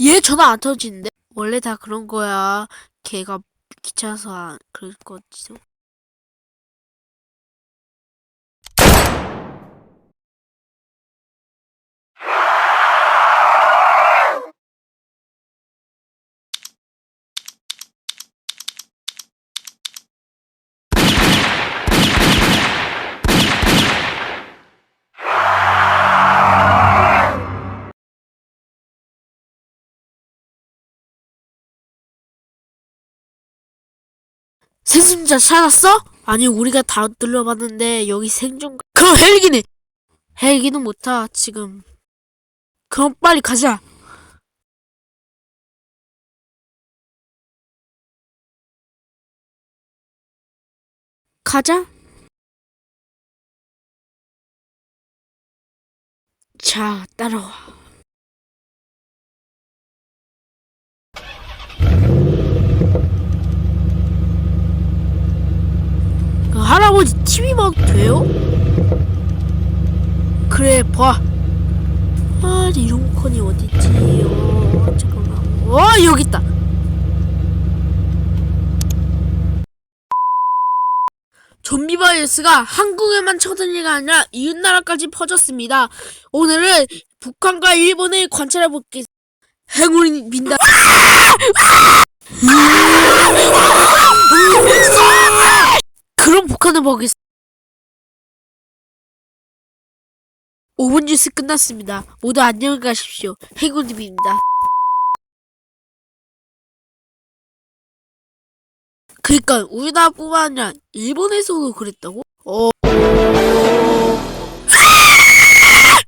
얘 전화 안 터지는데? 원래 다 그런 거야. 걔가 귀찮아서 안 그럴 거지. 생존자 찾았어? 아니 우리가 다 눌러봤는데 여기 생존 그럼 헬기는? 헬기는 못타 지금. 그럼 빨리 가자. 가자. 자 따라와 그 할아버지 TV 봐도 돼요? 그래 봐. 아 리모컨이 어딨지? 어 잠깐만. 어 여기 있다. 좀비 바이러스가 한국에만 쳐다니가 아니라 이웃나라까지 퍼졌습니다. 오늘은 북한과 일본을 관찰해 볼겠습니다. 행운이 빈다. 보겠습니다. 5분 뉴스 끝났습니다. 모두 안녕히 가십시오. 행운님입니다. 그니까 우리나라뿐만 아니라 일본에서도 그랬다고? 어